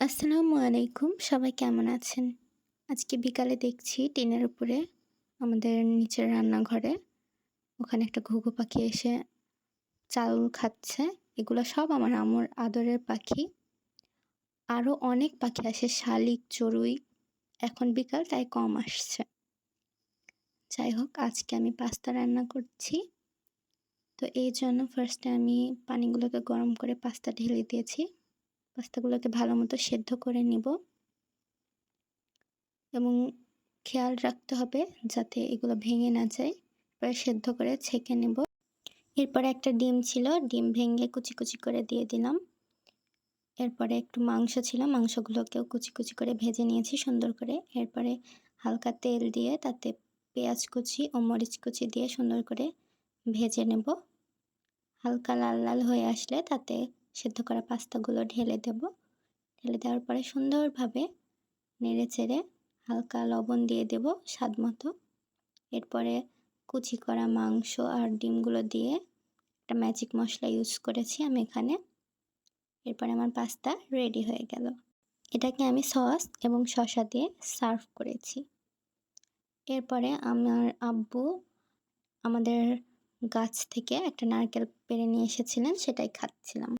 আসসালামু আলাইকুম, সবাই কেমন আছেন? আজকে বিকালে দেখছি টিনের উপরে আমাদের নিচের রান্নাঘরে ওখানে একটা ঘুঘু পাখি এসে চাল খাচ্ছে। এগুলো সব আমার আমর আদরের পাখি। আরও অনেক পাখি আসে শালিক, চড়ুই। এখন বিকাল, তাই কম আসছে। যাই হোক, আজকে আমি পাস্তা রান্না করছি। তো এই জন্য ফার্স্টে আমি পানিগুলোকে গরম করে পাস্তা ঢেলে দিয়েছি। পাস্তাগুলোকে ভালো মতো সেদ্ধ করে নিব। এবং খেয়াল রাখতে হবে যাতে এগুলো ভেঙে না যায়। এরপরে সেদ্ধ করে ছেঁকে নেব। এরপরে একটা ডিম ছিল, ডিম ভেঙে কুচি কুচি করে দিয়ে দিলাম। এরপরে একটু মাংস ছিল, মাংসগুলোকেও কুচি কুচি করে ভেজে নিয়েছি সুন্দর করে। এরপরে হালকা তেল দিয়ে তাতে পেঁয়াজ কুচি ও মরিচ কুচি দিয়ে সুন্দর করে ভেজে নেব। হালকা লাল লাল হয়ে আসলে তাতে সেদ্ধ করা পাস্তাগুলো ঢেলে দেব। ঢেলে দেওয়ার পরে সুন্দরভাবে নেড়ে চেড়ে হালকা লবণ দিয়ে দেব স্বাদ মতো। এরপরে কুচি করা মাংস আর ডিমগুলো দিয়ে একটা ম্যাজিক মশলা ইউজ করেছি আমি এখানে। এরপরে আমার পাস্তা রেডি হয়ে গেল। এটাকে আমি সস এবং শসা দিয়ে সার্ভ করেছি। এরপরে আমার আব্বু আমাদের গাছ থেকে একটা নারকেল পেরে নিয়ে এসেছিলেন, সেটাই খাচ্ছিলাম।